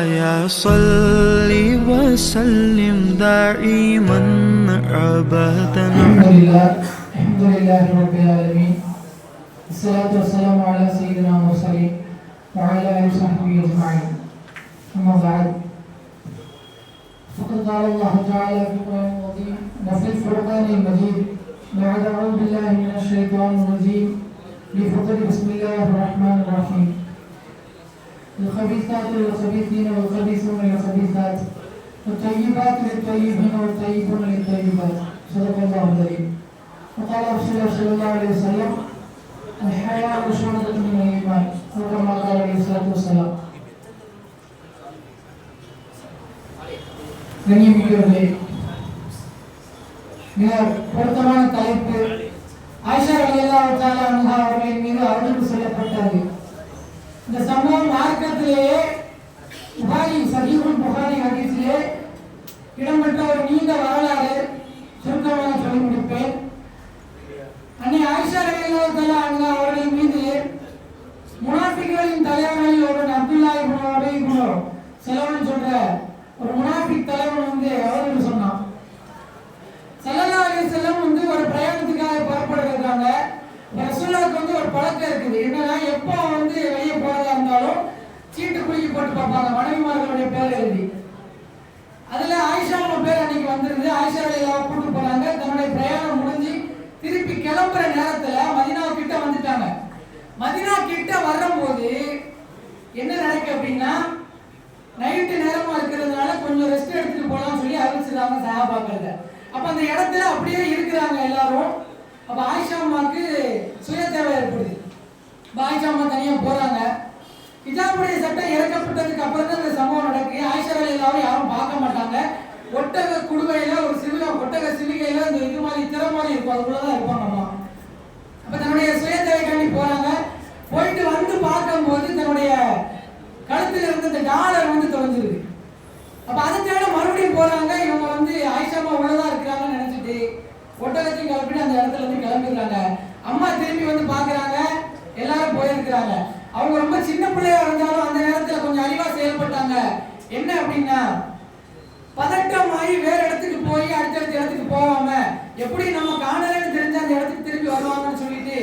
مولاي صل وسلم دائما ابدا. الحمد لله الحمد لله رب العالمين. الصلاة والسلام على سيدنا المرسلين وعلى آله وصحبه أجمعين. أما بعد فقد قال الله تعالى في القرآن العظيم وفي الفرقان المجيد بعد أعوذ بالله من الشيطان الرجيم. بفضل بسم الله الرحمن الرحيم. الخبيثات للخبيثين والخبيثون للخبيثات والطيبات للطيبين والطيبون للطيبات صدق الله العظيم وقال رسول الله صلى الله عليه وسلم الحياء شعبة من الإيمان أو كما قال عليه الصلاة والسلام கண்ணியமிக்கவர்களே மிக பொருத்தமான தலைப்பு ஆயிஷா ரலியல்லாஹு தஆலா பக்கத்திலேயே புகாரி சஹீஹுல் புகாரி ஹதீஸிலே இடம்பெற்ற ஒரு நீண்ட வரலாறு சுருக்கமாக சொல்லி முடிப்பேன். அன்னை ஆயிஷா ரலியல்லாஹு தஆலா அவர்களின் மீது முனாஃபிக்குகளின் தலைவர்களில் ஒரு அப்துல்லா இப்னு உபை இப்னு செலவன் சொல்ற ஒரு முனாஃபிக் தலைவன் வந்து அவர்கள் சொன்னான். ஸல்லல்லாஹு அலைஹி வஸல்லம் வந்து ஒரு பிரயாணத்துக்காக புறப்படுறாங்க ரசூலுல்லாஹ்க்கு வந்து ஒரு பழக்கம் இருக்குது. என்னன்னா எப்போ போட்டு பார்ப்பாங்க. மனைவிமார்களுடைய பேர் எழுதி. அதுல ஆயிஷா பேர் அன்னைக்கு வந்திருந்து ஆயிஷா எல்லாம் கூட்டு போறாங்க தன்னுடைய பிரயாணம் முடிஞ்சு திருப்பி கிளம்புற நேரத்துல மதினா கிட்ட வந்துட்டாங்க. மதினா கிட்ட வரும்போது என்ன நடக்கு அப்படின்னா நைட்டு நேரமா இருக்கிறதுனால கொஞ்சம் ரெஸ்ட் எடுத்துட்டு போலாம்னு சொல்லி அறிவிச்சிருந்தாங்க சஹாபாக்கள் அப்ப அந்த இடத்துல அப்படியே இருக்கிறாங்க எல்லாரும். அப்ப ஆயிஷா அம்மாவுக்கு சுய தேவை ஏற்படுது ஆயிஷா அம்மா தனியா போறாங்க. ஹிஜாபுடைய சட்டம் இறக்கப்பட்டதுக்கு அப்புறம் தான் இந்த சம்பவம் நடக்கு. ஆயிஷா யாரும் பார்க்க மாட்டாங்க. ஒட்டக குடுவையில ஒரு சிவிகை ஒட்டக சிவிகையில இந்த இது மாதிரி திற மாதிரி இருக்கும். அதுக்குள்ளதான் இருப்பாங்க அம்மா. அப்ப தன்னுடைய சுய தேவைக்காண்டி போறாங்க. போயிட்டு வந்து பார்க்கும்போது தன்னுடைய கழுத்துல இருந்து இந்த டாலர் வந்து தொலைஞ்சிருக்கு. அப்ப அதை தேட மறுபடியும் போறாங்க. இவங்க வந்து ஆயிஷாமா உள்ளதா இருக்கிறாங்கன்னு நினைச்சிட்டு ஒட்டகத்தையும் கிளப்பிட்டு அந்த இடத்துல இருந்து கிளம்பிடுறாங்க. அம்மா திரும்பி வந்து பாக்குறாங்க எல்லாரும் போயிருக்கிறாங்க. அவங்க ரொம்ப சின்ன பிள்ளையா இருந்தாலும் அந்த நேரத்துல கொஞ்சம் அறிவா செயல்பட்டாங்க. என்ன அப்படின்னா பதட்டம் ஆகி வேற இடத்துக்கு போய் அடுத்தடுத்த இடத்துக்கு போகாம எப்படி நம்ம காணலன்னு தெரிஞ்ச அந்த இடத்துக்கு திரும்பி வருவாங்கன்னு சொல்லிட்டு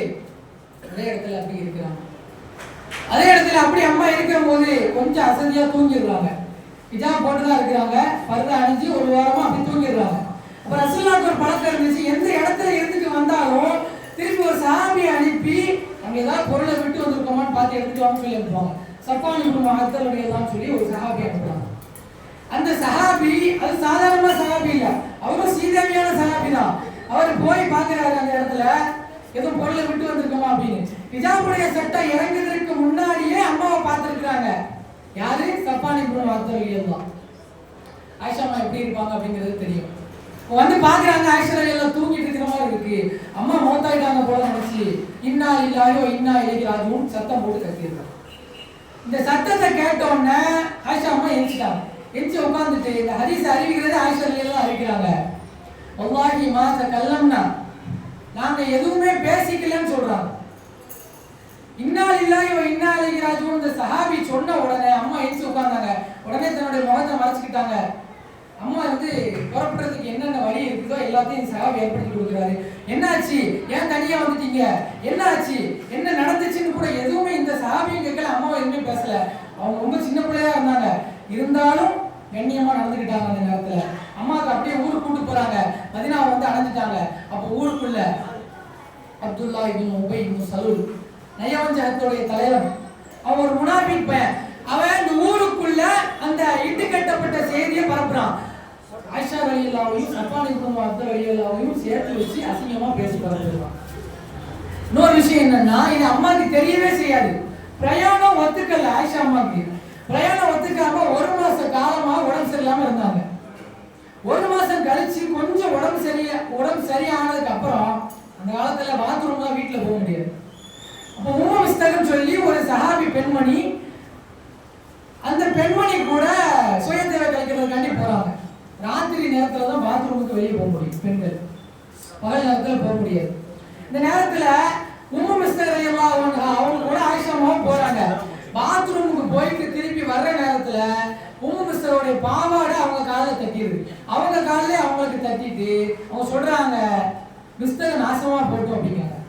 அதே இடத்துல அப்படி இருக்கிறாங்க. அதே இடத்துல அப்படி அம்மா இருக்கிற போது கொஞ்சம் அசதியா தூங்கிடுறாங்க. ஹிஜாப் போட்டுதான் இருக்கிறாங்க. பருத அணிஞ்சு ஒரு வாரமா அப்படி தூங்கிடுறாங்க. அப்ப ரசூல்லாக்கு ஒரு பழக்கம் இருந்துச்சு. எந்த இடத்துல இருந்துட்டு வந்தாலும் திரும்பி ஒரு சாமியை அனுப்பி அங்க ஏதாவது பொருளை பார்த்து எடுத்துட்டு வாங்க சொல்லி அனுப்புவாங்க. சப்பான் குடும்ப அத்தலுடைய சொல்லி ஒரு சஹாபி அனுப்புறாங்க. அந்த சஹாபி அது சாதாரண சஹாபி இல்ல. அவரும் சீதேவியான சஹாபி தான். அவர் போய் பாக்குறாரு அந்த இடத்துல எதுவும் பொருளை விட்டு வந்திருக்கோமா அப்படின்னு. ஹிஜாபுடைய சட்டம் இறங்குறதுக்கு முன்னாடியே அம்மாவை பார்த்துருக்குறாங்க. யாரு? சப்பானி குடும்ப அத்தலுடைய தான் ஆயிஷாமா எப்படி இருப்பாங்க அப்படிங்கிறது தெரியும். வந்து பாக்குறாங்க ஆயிஷா எல்லாம் தூங்கிட்டு இருக்கிற மாதிரி இருக்கு. அம்மா மௌத்தாயிட்டாங்க போல நினைச்சு. இன்னா இல்லாயோ இன்னா இலைகிறாதும் சத்தம் போட்டு கத்தியிருக்காங்க இந்த சத்தத்தை கேட்ட உடனே ஆயிஷா அம்மா எரிச்சிட்டாங்க எரிச்சு உட்காந்துட்டு இந்த ஹதீஸ் அறிவிக்கிறதே ஆயிஷா அறிவிக்கிறாங்க. ஒவ்வாகி மாச கல்லம்னா நாங்க எதுவுமே பேசிக்கலன்னு சொல்றாங்க. இன்னால் இல்லாயோ இன்னா இலைகிறாதும் இந்த சஹாபி சொன்ன உடனே அம்மா எந்திரிச்சு உட்கார்ந்தாங்க. உடனே தன்னுடைய முகத்தை மறைச்சிக்கிட்டாங்க. அம்மா வந்து புறப்படுறதுக்கு என்னென்ன வழி எல்லாத்தையும் சகாப் ஏற்படுத்தி கொடுக்குறாரு. என்னாச்சு? ஏன் தனியா வந்துட்டீங்க? என்னாச்சு? என்ன நடந்துச்சுன்னு கூட எதுவுமே இந்த சகாபியும் கேட்கல அம்மாவும் எதுவுமே பேசல. அவங்க ரொம்ப சின்ன பிள்ளையா இருந்தாங்க. இருந்தாலும் கண்ணியமா நடந்துக்கிட்டாங்க அந்த நேரத்துல. அம்மாவுக்கு அப்படியே ஊருக்கு கூட்டு போறாங்க. மதினா வந்து அடைஞ்சிட்டாங்க அப்போ ஊருக்குள்ள Abdullah ibn Ubayy ibn Salul நயவஞ்சகத்துடைய தலைவர் அவன் ஒரு முனாபிக் பையன். அவன் இந்த ஊருக்குள்ள அந்த இட்டு கட்டப்பட்ட செய்தியை பரப்புறான். ஆயிஷா ரலியல்லாவையும் சஃபான் இப்னு அப்துல் ரலியல்லாவையும் சேர்த்து வச்சு அசிங்கமா பேசி பரப்புறான் இன்னொரு விஷயம் என்னன்னா இது அம்மாக்கு தெரியவே செய்யாது. பிரயாணம் ஒத்துக்கல ஆயிஷா அம்மாக்கு. பிரயாணம் ஒத்துக்காம ஒரு மாச காலமா உடம்பு சரியில்லை இருந்தாங்க ஒரு மாசம் கழிச்சு கொஞ்சம் உடம்பு சரியா உடம்பு சரியானதுக்கு அப்புறம் அந்த காலத்துல பாத்ரூம்லாம் வீட்டுல போக முடியாது அப்போ உம்மு மிஸ்தகம் சொல்லி ஒரு சஹாபி பெண்மணி அந்த பெண்மணி கூட சுய தேவை கழிக்கிறதுக்காண்டி போறாங்க ராத்திரி நேரத்துல தான் பாத்ரூமுக்கு வெளியே போக முடியும் பெண்கள் பகல் போக முடியாது. இந்த நேரத்துல உம்மு மிஸ்டர் எல்லாம் அவங்க அவங்க கூட ஆயிஷாமாவும் போறாங்க. பாத்ரூமுக்கு போயிட்டு திருப்பி வர்ற நேரத்துல மிஸ்டருடைய பாவாடை அவங்க காலில் தட்டிடுது. அவங்க காலிலே அவங்களுக்கு தட்டிட்டு அவங்க சொல்றாங்க மிஸ்டர் நாசமா போட்டோம் அப்படிங்கிறாங்க.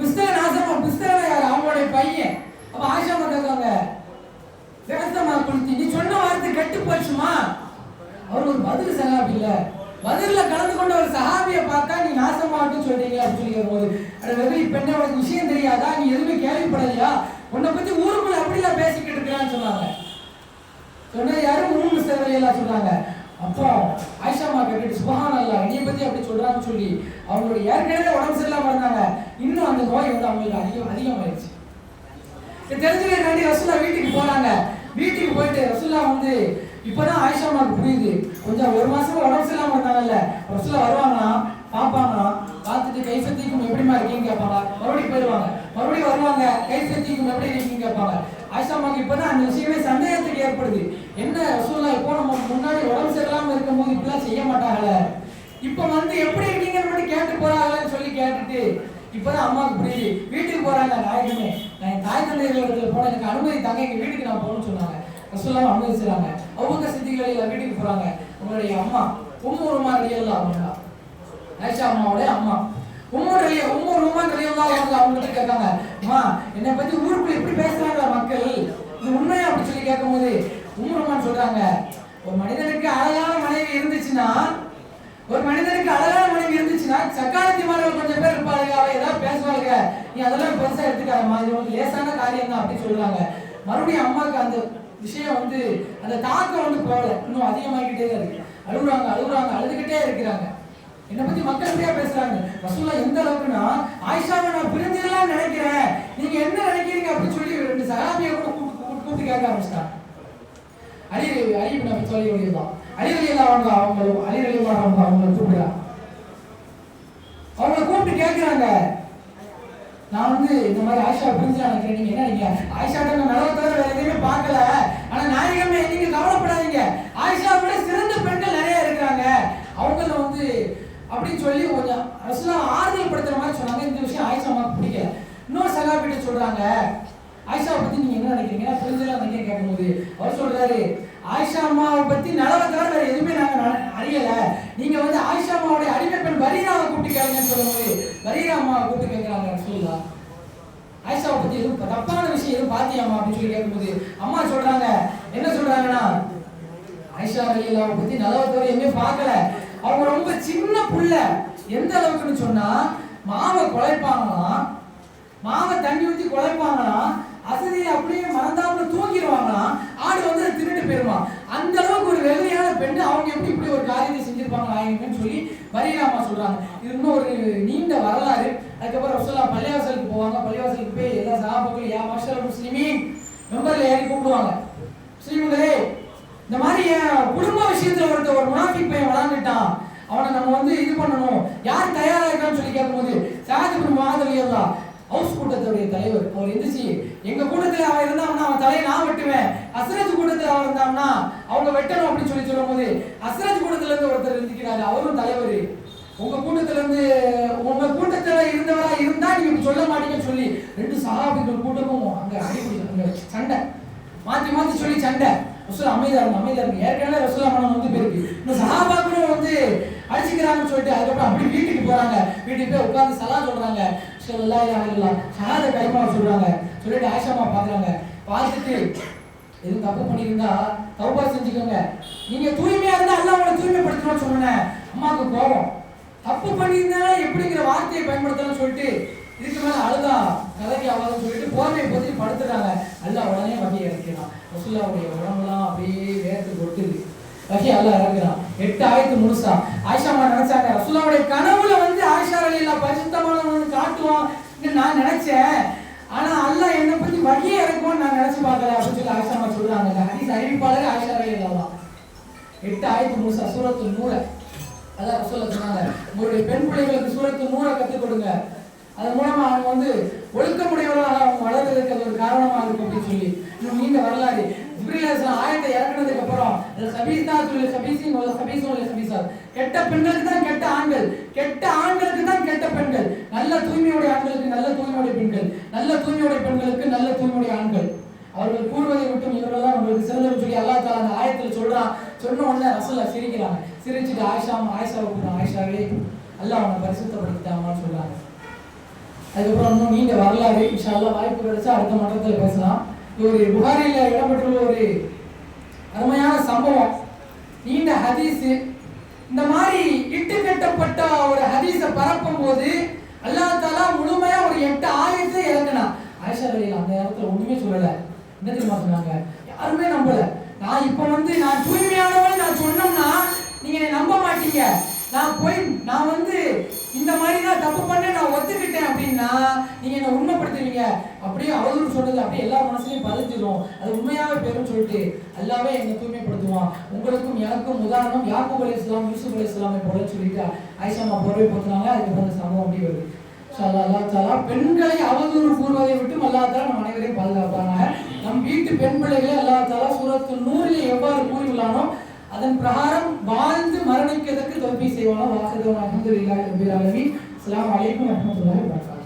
மிஸ்டர் நாசமா மிஸ்டர் யார்? அவங்களுடைய பையன். அப்ப ஆயிஷா கேட்காங்க வேதமா கொடுத்து நீ சொன்ன வார்த்தை கெட்டு போச்சுமா? அவர் ஒரு பதில் சகாபி இல்லை. பதில்ல கலந்து கொண்ட ஒரு சஹாபியை பார்த்தா நீ நாசமாகட்டும் சொல்றீங்க அப்படின்னு சொல்லி போது அட வெகுளி பெண்ணே உனக்கு விஷயம் தெரியாதா? நீ எதுவுமே கேள்விப்படலையா? உன்னை பற்றி ஊருக்குள்ள அப்படிலாம் பேசிக்கிட்டு இருக்கிறான்னு சொன்னாங்க. சொன்னது யாரும் மூணு மிஸ்டர் சொன்னாங்க. அப்போ ஆயிஷாமா கேட்டுட்டு சுபஹான் அல்லா நீ பத்தி அப்படி சொல்றான்னு சொல்லி அவங்களுடைய ஏற்கனவே உடம்பு சரியில்லாம இருந்தாங்க. இன்னும் அந்த நோய் வந்து அவங்களுக்கு அதிகம் அதிகமாயிருச்சு. இது தெரிஞ்சுக்கிறதுக்காண்டி ரசுல்லா வீட்டுக்கு போகிறாங்க வீட்டுக்கு போயிட்டு ரசுல்லா வந்து இப்பதான் ஆயிஷாமாவுக்கு புரியுது. கொஞ்சம் ஒரு மாசமா உடம்பு சரியில்லாம இருந்தாங்கல்ல. ரசுல்லா வருவாங்களாம் பார்ப்பாங்களாம் பார்த்துட்டு கை சத்திக்கும் எப்படிமா இருக்கீங்க கேட்பாங்க. மறுபடியும் போயிடுவாங்க. மறுபடியும் வருவாங்க. கை சத்திக்கும் எப்படி இருக்கீங்கன்னு கேட்பாங்க. ஆயிஷா ஆயிஷாமாக்கு இப்பதான் அந்த விஷயமே சந்தேகத்துக்கு ஏற்படுது. என்ன ரசூல்லா இப்போ நம்ம முன்னாடி உடம்பு சரியில்லாம இருக்கும்போது இப்படிலாம் செய்ய மாட்டாங்கல்ல இப்போ வந்து எப்படி இருக்கீங்கன்னு மட்டும் கேட்டு போறாங்கன்னு சொல்லி கேட்டுட்டு இப்பதான் அம்மாவுக்கு புரியுது. வீட்டுக்கு போறாங்க நாயகமே. நான் என் தாய் தந்தையர்கள் போன எனக்கு அனுமதி தாங்க எங்க வீட்டுக்கு நான் போகணும்னு சொன்னாங்க. ரசூல்லாம் அனுபவிச்சாங்க அவங்க சித்திகளில் வீட்டுக்கு போறாங்க. உங்களுடைய அம்மா உம்மு உருமா ரலியல்லாஹு அன்ஹா. ஆயிஷா அம்மாவுடைய அம்மா. உம்மு ரலிய உம்மு உருமா ரலியல்லாஹு அவங்க கிட்ட கேட்காங்க அம்மா என்னை பத்தி ஊருக்குள்ள எப்படி பேசுறாங்க மக்கள்? இது உண்மையா அப்படி சொல்லி கேட்கும்போது உம்மு உருமான் சொல்றாங்க ஒரு மனிதனுக்கு அழகான மனைவி இருந்துச்சுன்னா ஒரு மனிதனுக்கு அழகான மனைவி இருந்துச்சுன்னா சக்காலத்திமார்கள் கொஞ்சம் பேர் இருப்பாளுங்க அவ ஏதாவது பேசுவாங்க நீ அதெல்லாம் பெருசா எடுத்துக்காதம்மா இது லேசான காரியம் தான் அப்படின்னு சொல்றாங்க. மறுபடியும் அம்மாவுக்கு அந்த விஷயம் வந்து அந்த தாக்கம் வந்து போகல. இன்னும் அதிகமாகிக்கிட்டே தான் இருக்கு. அழுகுறாங்க அழுகுறாங்க அழுதுகிட்டே இருக்கிறாங்க. என்னை பத்தி மக்கள் இப்படியா பேசுறாங்க? ரசூல்லா எந்த அளவுக்குன்னா ஆயிஷாவை நான் பிரிஞ்சதெல்லாம் நினைக்கிறேன். நீங்க என்ன நினைக்கிறீங்க அப்படின்னு சொல்லி ரெண்டு சகாபியை கூட கூப்பிட்டு கூப்பிட்டு கேட்க ஆரம்பிச்சிட்டாங்க. அலி அலி நம்ம சொல்லி வழியதான் ரலியல்லாஹு அலி ரலியல்லாஹு அன்ஹு அவங்க அலி ரலியல்லாஹு அன்ஹு அவங்க கூப்பிடுறாங்க. அவங்கள கூப்பிட்டு கேட்குறாங்க. நான் வந்து இந்த மாதிரி ஆயிஷா புரிஞ்சு நினைக்கிறேன். நீங்க என்ன நினைக்கிறீங்க? ஆயிஷாட்ட நான் நல்லா தவிர வேற எதையுமே பார்க்கல. ஆனா நாயகமே நீங்க கவலைப்படாதீங்க. ஆயிஷா விட சிறந்த பெண்கள் நிறைய இருக்கிறாங்க. அவங்கள வந்து அப்படின்னு சொல்லி கொஞ்சம் ரசுலா ஆறுதல் படுத்துற மாதிரி சொன்னாங்க. இந்த விஷயம் ஆயிஷா அம்மாவுக்கு பிடிக்கல. இன்னொரு சகாபிட்ட சொல்றாங்க ஆயிஷா பத்தி நீங்க என்ன நினைக்கிறீங்க? புரிஞ்சலாம் நினைக்க கேட்கும்போது. அவர் சொல்றாரு ஆயிஷா அம்மாவை பற்றி நலவை தவிர வேற எதுவுமே நாங்கள் அறியலை. நீங்கள் வந்து ஆயிஷா அம்மாவுடைய அடிமை பெண் பரீராவை கூப்பிட்டு கேளுங்கன்னு சொல்லும்போது பரீரா அம்மாவை கூப்பிட்டு கேட்குறாங்க ரசூல்லா ஆயிஷாவை பற்றி எதுவும் தப்பான விஷயம் எதுவும் பாத்தியாமா அப்படின்னு சொல்லி கேட்கும்போது அம்மா சொல்கிறாங்க என்ன சொல்கிறாங்கன்னா ஆயிஷா அலியல்லாவை பற்றி நலவை தவிர எதுவுமே பார்க்கல. அவங்க ரொம்ப சின்ன புள்ள. எந்த அளவுக்குன்னு சொன்னால் மாவை குழைப்பாங்களாம் மாவை தண்ணி ஊற்றி குழைப்பாங்களாம் அசதியை அப்படியே மறந்தாப்புல தூங்கிடுவாங்களாம் ஆடு வந்து அதை திருட்டு போயிருவான் அந்த அளவுக்கு ஒரு வெள்ளையான பெண்ணு அவங்க எப்படி இப்படி ஒரு காரியத்தை செஞ்சிருப்பாங்க ஆயிருக்குன்னு சொல்லி பரீராமா சொல்றாங்க. இது இன்னும் ஒரு நீண்ட வரலாறு. அதுக்கப்புறம் ரசோல்லா பள்ளிவாசலுக்கு போவாங்க. பள்ளிவாசலுக்கு போய் எல்லா சாபங்களும் ஏன் மாஸ்டர் முஸ்லீமே மெம்பர்ல ஏறி கூப்பிடுவாங்க. முஸ்லீம்களே இந்த மாதிரி என் குடும்ப விஷயத்துல ஒருத்த ஒரு முனாஃபிக் பையன் வளர்ந்துட்டான். அவனை நம்ம வந்து இது பண்ணணும். யார் தயாரா இருக்கான்னு சொல்லி கேட்கும்போது சாதிபுரி மாதிரி ஹவுஸ் கூட்டத்துடைய தலைவர். அவர் இருந்துச்சு எங்க கூட்டத்துல அவன் இருந்தான்னா அவன் தலையை நான் வெட்டுவேன். அஸ்ரஜ் கூட்டத்துல அவன் இருந்தான்னா அவங்க வெட்டணும் அப்படின்னு சொல்லி சொல்லும் போது அஸ்ரஜ் கூட்டத்துல இருந்து ஒருத்தர் இருந்துக்கிறாரு. அவரும் தலைவர். உங்க கூட்டத்துல இருந்து உங்க கூட்டத்துல இருந்தவரா இருந்தா நீங்க சொல்ல மாட்டீங்கன்னு சொல்லி ரெண்டு சகாபிகள் கூட்டமும் அங்க அடிப்படி அங்க சண்டை. மாத்தி மாத்தி சொல்லி சண்டை. ரசூல் அமைதியா இருக்கும் அமைதியா இருக்கும் ஏற்கனவே ரசூலா மனம் வந்து போயிருக்கு. இந்த சஹாபாக்களும் வந்து அடிச்சுக்கிறாங்கன்னு சொல்லிட்டு அதுக்கப்புறம் அப்படி வீட்டுக்கு போறாங்க. வீட்டுக்கு போய் உட்காந்து சலா சொல்றாங்க. ஷல்லா இலாஹ இல்லல்லாஹ் ஷஹாத கலிமா சொல்றாங்க. சொல்லிட்டு ஆஷாமா பாக்குறாங்க பார்த்துட்டு எதுவும் தப்பு பண்ணியிருந்தா தவப்பா செஞ்சுக்கோங்க. நீங்க தூய்மையா இருந்தா அல்லாஹ் உங்களை தூய்மைப்படுத்தணும்னு சொன்னேன். அம்மாவுக்கு கோபம். தப்பு பண்ணியிருந்தா எப்படிங்கிற வார்த்தையை பயன்படுத்தணும்னு சொல்லிட்டு இதுக்கு மேல அழுதா கதைக்கு ஆகாதுன்னு சொல்லிட்டு போர்வை பத்தி படுத்துறாங்க. அல்ல உடனே வகையை இறக்கிறான். ரசூல்லாவுடைய உடம்புலாம் அப்படியே வேர்த்து கொட்டுது. வகையை அல்ல இறக்குறான். எட்டு ஆயத்து முழுசா. ஆயிஷாமா நினைச்சாங்க ரசூலாவுடைய கனவுல வந்து ஆயிஷா அலிலா பரிசுத்தமானவன் காட்டுவான் நான் நினைச்சேன். ஆனா அல்லாஹ் என்னை பத்தி வழியே இறக்குவான்னு நான் நினைச்சு பார்க்கல அப்படின்னு சொல்லி ஆயிஷாமா சொல்றாங்க. ஹரிஸ் அறிவிப்பாளர் ஆயிஷா அலிலா எட்டு ஆயத்து முழுசா சூரத்து நூறை. அதான் ரசூல்லா சொன்னாங்க உங்களுடைய பெண் பிள்ளைகளுக்கு சூரத்து நூறை கற்றுக் கொடுங்க. அதன் மூலமா அவங்க வந்து ஒழுக்கமுடையவர்களாக அவங்க வளர்றதுக்கு அது ஒரு காரணமாக இருக்கும் அப்படின்னு சொல்லி. இன்னும் நீண்ட வரலாறு. ஜிப்ரீல் ஆயத்தை இறக்குனதுக்கு அப்புறம் சபீசா சொல்லி சபீசின் ஒரு சபீசா கெட்ட பெண்களுக்கு தான் கெட்ட ஆண்கள். கெட்ட ஆண்களுக்கு தான் கெட்ட பெண்கள். நல்ல தூய்மையுடைய ஆண்களுக்கு நல்ல தூய்மையுடைய பெண்கள். நல்ல தூய்மையுடைய பெண்களுக்கு நல்ல தூய்மையுடைய ஆண்கள். அவர்கள் கூறுவதை மட்டும் இவர்கள் தான் உங்களுக்கு சிறந்தவர் சொல்லி அல்லா தாலா அந்த ஆயத்தில் சொல்றான் சொன்ன உடனே ரசூல்லா சிரிக்கிறாங்க. சிரிச்சுட்டு ஆயிஷா ஆயிஷாவை கூட ஆயிஷாவே அல்லா அவனை பரிசுத்தப்படுத்திட்டாங்கன்னு சொல்றாங்க. அதுக்கப்புறம் இன்னும் நீண்ட வரலாறு. இன்ஷா வாய்ப்பு கிடைச்சா அடுத்த மட்டத்தில் பேசலாம். இது ஒரு புகாரில் இடம்பெற்றுள்ள ஒரு அருமையான சம்பவம். நீண்ட ஹதீஸு. இந்த மாதிரி இட்டு கட்டப்பட்ட ஒரு ஹதீஸை பரப்பும் போது அல்லா தாலா முழுமையா ஒரு எட்டு ஆயிரத்தை இறங்கினான் ஆயிஷா வரையில் அந்த இடத்துல ஒண்ணுமே சொல்லல. என்ன தெரியுமா சொன்னாங்க? யாருமே நம்பல. நான் இப்ப வந்து நான் தூய்மையானவன் நான் சொன்னோம்னா நீங்க நம்ப மாட்டீங்க. நான் போய் நான் வந்து இந்த மாதிரி நான் தப்பு பண்ண நான் ஒத்துக்கிட்டேன் அப்படின்னா நீங்க என்ன உண்மைப்படுத்துவீங்க. அப்படியே அவதூறு சொன்னது அப்படியே எல்லா மனசுலயும் பதிஞ்சிடும் அது உண்மையாவே பெரும் சொல்லிட்டு எல்லாமே என்னை தூய்மைப்படுத்துவான். உங்களுக்கும் எனக்கும் உதாரணம் யாக்கூப் அலி இஸ்லாம் யூசுப் அலி இஸ்லாமை போல சொல்லிட்டு ஆயிஷாமா போர்வை போத்துனாங்க அதுக்கு அந்த சம்பவம் அப்படி வருது. அல்லாஹ் பெண்களை அவதூறு கூறுவதை விட்டு அல்லாத்தால நம் அனைவரையும் பாதுகாப்பாங்க நம் வீட்டு பெண் பிள்ளைகளை அல்லாத்தால சூரத்து நூறில் எவ்வாறு கூறியுள்ளானோ அதன் பிரகாரம் வாழ்ந்து மரணிக்கிறதுக்கு தோல்வி செய்வானோ வாசகம் அஹமதுல்லாஹி ரபில் ஆலமீன். அஸ்ஸலாமு அலைக்கும் வரஹ்மத்துல்லாஹி வபரகாத்துஹு.